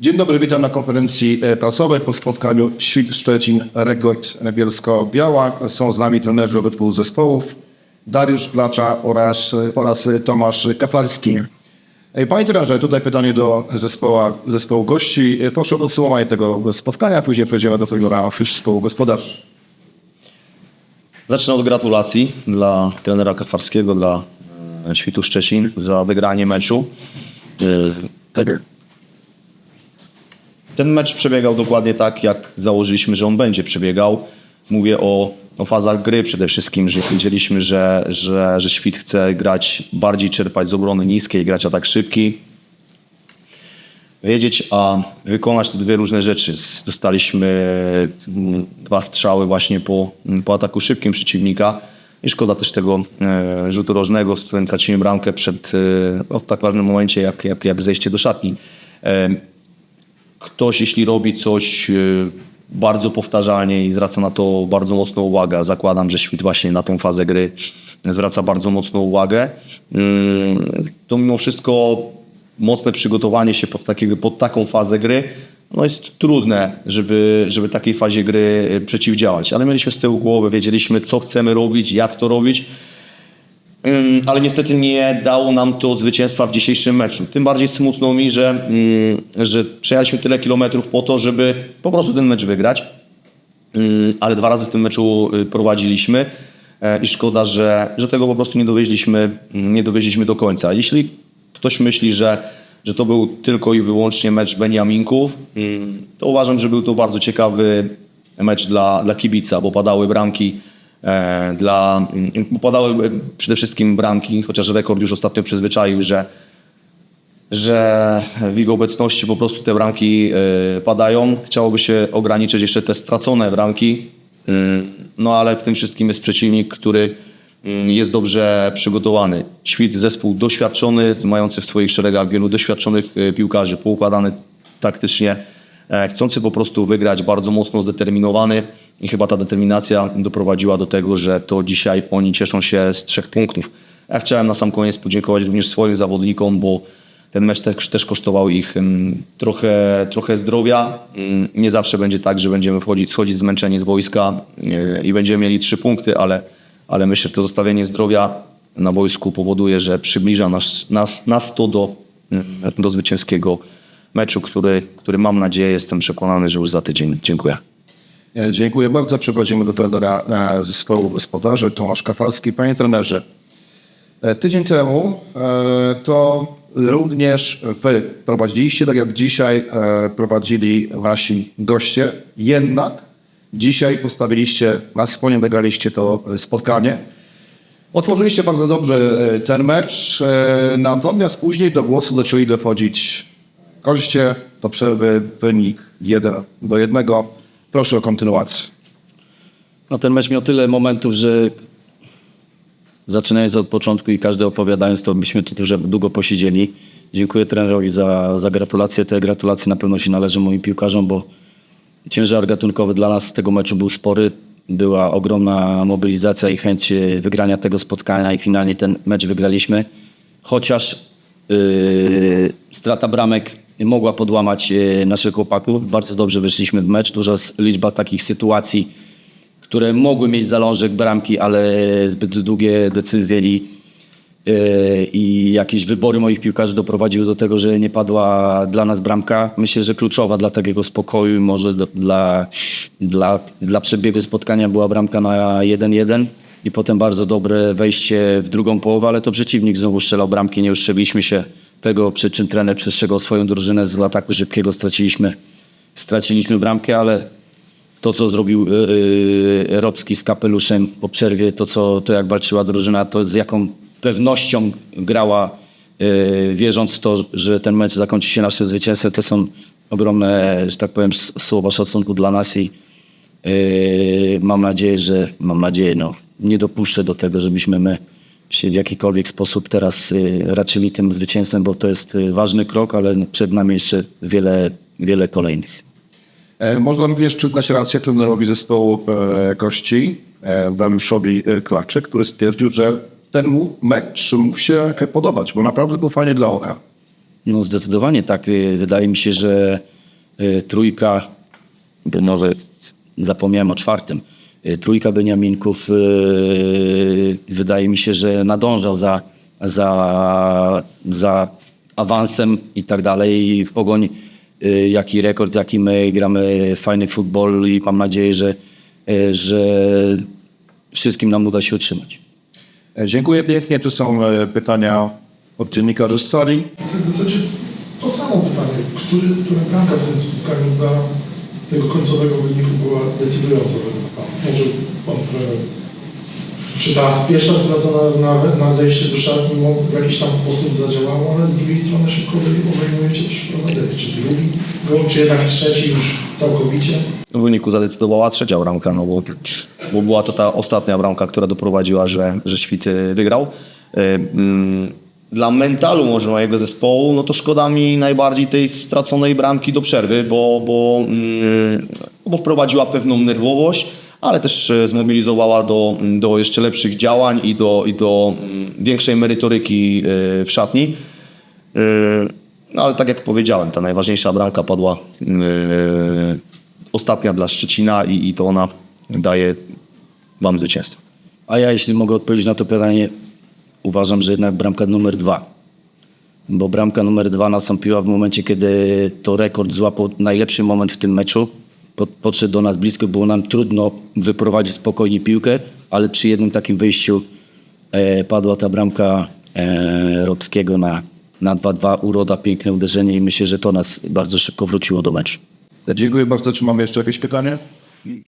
Dzień dobry, witam na konferencji e, prasowej po spotkaniu Świt Szczecin Rekord Bielsko-Biała. Są z nami trenerzy obydwu zespołów, Dariusz Placza oraz, oraz Tomasz Kaflarski. E, Panie trenerze, tutaj pytanie do zespołu, zespołu gości. E, Proszę o podsumowanie tego spotkania, później przejdziemy do tego na zespołu gospodarzy. Zacznę od gratulacji dla trenera Kafarskiego, dla e, Świtu Szczecin za wygranie meczu. E, tak- Ten mecz przebiegał dokładnie tak, jak założyliśmy, że on będzie przebiegał. Mówię o, o fazach gry przede wszystkim, że wiedzieliśmy, że, że, że Świt chce grać bardziej, czerpać z obrony niskiej, grać atak szybki. Wiedzieć, a wykonać te dwie różne rzeczy. Dostaliśmy mm, dwa strzały właśnie po, po ataku szybkim przeciwnika. I szkoda też tego e, rzutu rożnego, z którym tracimy bramkę przed, e, w tak ważnym momencie, jak, jak, jak zejście do szatni. E, ktoś, jeśli robi coś e, bardzo powtarzalnie i zwraca na to bardzo mocną uwagę, zakładam, że świt właśnie na tą fazę gry zwraca bardzo mocną uwagę, mm, to mimo wszystko mocne przygotowanie się pod, pod taką fazę gry no jest trudne, żeby, żeby takiej fazie gry e, przeciwdziałać. Ale mieliśmy z tyłu głowy, wiedzieliśmy, co chcemy robić, jak to robić. Ale niestety nie dało nam to zwycięstwa w dzisiejszym meczu. Tym bardziej smutno mi, że, że przejechaliśmy tyle kilometrów po to, żeby po prostu ten mecz wygrać. Ale dwa razy w tym meczu y, prowadziliśmy e, i szkoda, że, że tego po prostu nie dowieźliśmy, nie dowieźliśmy do końca. Jeśli ktoś myśli, że, że to był tylko i wyłącznie mecz Beniaminków, to uważam, że był to bardzo ciekawy mecz dla, dla kibica, bo padały bramki dla, mm, padały e, przede wszystkim bramki, chociaż rekord już ostatnio przyzwyczaił, że że w jego obecności po prostu te bramki e, padają. Chciałoby się ograniczyć jeszcze te stracone bramki, Mm, no ale w tym wszystkim jest przeciwnik, który mm, jest dobrze przygotowany. Świt zespół doświadczony, mający w swoich szeregach wielu doświadczonych e, piłkarzy, poukładany taktycznie, e, chcący po prostu wygrać, bardzo mocno zdeterminowany i chyba ta determinacja doprowadziła do tego, że to dzisiaj oni cieszą się z trzech punktów. Ja chciałem na sam koniec podziękować również swoim zawodnikom, bo ten mecz też, też kosztował ich mm, trochę, trochę zdrowia. Mm, Nie zawsze będzie tak, że będziemy wchodzić, schodzić zmęczeni z wojska e, i będziemy mieli trzy punkty, ale, ale myślę, że to zostawienie zdrowia na wojsku powoduje, że przybliża nas, nas, nas to do, mm, do zwycięskiego meczu, który, który mam nadzieję, jestem przekonany, że już za tydzień. Dziękuję. E, Dziękuję bardzo. Przechodzimy do trenera e, zespołu gospodarzy, Tomasz Kafalski. Panie trenerze, e, tydzień temu to również wy prowadziliście, tak jak dzisiaj prowadzili wasi goście, jednak dzisiaj postawiliście na sponie, wygraliście to spotkanie. Otworzyliście bardzo dobrze ten mecz, natomiast później do głosu zaczęli dochodzić goście. Do przerwy wynik 1 do 1. Proszę o kontynuację. No ten mecz miał tyle momentów, że zaczynając od początku i każdy opowiadając, to byśmy tu dużo, długo posiedzieli. Dziękuję trenerowi za, za gratulacje. Te gratulacje na pewno się należą moim piłkarzom, bo ciężar gatunkowy dla nas z tego meczu był spory. Była ogromna mobilizacja i chęć e, wygrania tego spotkania i finalnie ten mecz wygraliśmy. Chociaż yy, strata bramek mogła podłamać yy, naszych chłopaków. Bardzo dobrze wyszliśmy w mecz. Duża liczba takich sytuacji, które mogły mieć zalążek bramki, ale zbyt długie decyzje i, yy, i jakieś wybory moich piłkarzy doprowadziły do tego, że nie padła dla nas bramka. Myślę, że kluczowa dla takiego spokoju i może dla, dla, dla przebiegu spotkania była bramka na 1-1 i potem bardzo dobre wejście w drugą połowę, ale to przeciwnik znowu strzelał bramki, nie uszczebiliśmy się tego, przy czym trener przestrzegał swoją drużynę z ataku szybkiego, straciliśmy, straciliśmy bramkę, ale to, co zrobił yy, Robski z kapeluszem po przerwie, to, co, to jak walczyła drużyna, to z jaką pewnością grała, yy, wierząc w to, że ten mecz zakończy się naszym zwycięstwem, to są ogromne, że tak powiem, słowa szacunku dla nas i yy, mam nadzieję, że, mam nadzieję, no, nie dopuszczę do tego, żebyśmy my się w jakikolwiek sposób teraz yy, raczyli tym zwycięstwem, bo to jest yy, ważny krok, ale przed nami jeszcze wiele, wiele kolejnych. E, Można również przyznać rację trenerowi zespołu e, gości, e, Dariuszowi Klaczy, który stwierdził, że ten mecz mógł się podobać, bo naprawdę był fajnie dla oka. No zdecydowanie tak. Y, Wydaje mi się, że y, trójka, może zapomniałem o czwartym, y, trójka Beniaminków y, wydaje mi się, że nadąża za, za, za awansem i tak dalej. I w pogoń y, jaki rekord, jaki my gramy fajny futbol i mam nadzieję, że, że wszystkim nam uda się utrzymać. E, Dziękuję pięknie. Tu są e, pytania od dziennikarzy z sali. W zasadzie to samo pytanie, który, która bramka w tym spotkaniu dla tego końcowego wyniku była decydująca według Pana? Może Pan trener. Czy ta pierwsza stracona na, na zejście do szatni w jakiś tam sposób zadziałała, ale z drugiej strony szybko obejmujecie też prowadzenie. Czy drugi czy jednak trzeci już całkowicie? W wyniku zadecydowała trzecia bramka, no bo, bo była to ta ostatnia bramka, która doprowadziła, że, że Świt e, wygrał. E, mm, Dla mentalu może mojego zespołu, no to szkoda mi najbardziej tej straconej bramki do przerwy, bo, bo, mm, bo wprowadziła pewną nerwowość, ale też e, zmobilizowała do, do jeszcze lepszych działań i do, i do mm, większej merytoryki e, w szatni. Yy, No ale tak jak powiedziałem, ta najważniejsza bramka padła ostatnia dla Szczecina i, i to ona daje wam zwycięstwo. A ja, jeśli mogę odpowiedzieć na to pytanie, uważam, że jednak bramka numer dwa. Bo bramka numer dwa nastąpiła w momencie, kiedy to rekord złapał najlepszy moment w tym meczu. Pod, podszedł do nas blisko, było nam trudno wyprowadzić spokojnie piłkę, ale przy jednym takim wyjściu e, padła ta bramka e, Robskiego na, na 2-2. Uroda, piękne uderzenie i myślę, że to nas bardzo szybko wróciło do meczu. Dziękuję bardzo. Czy mamy jeszcze jakieś pytanie?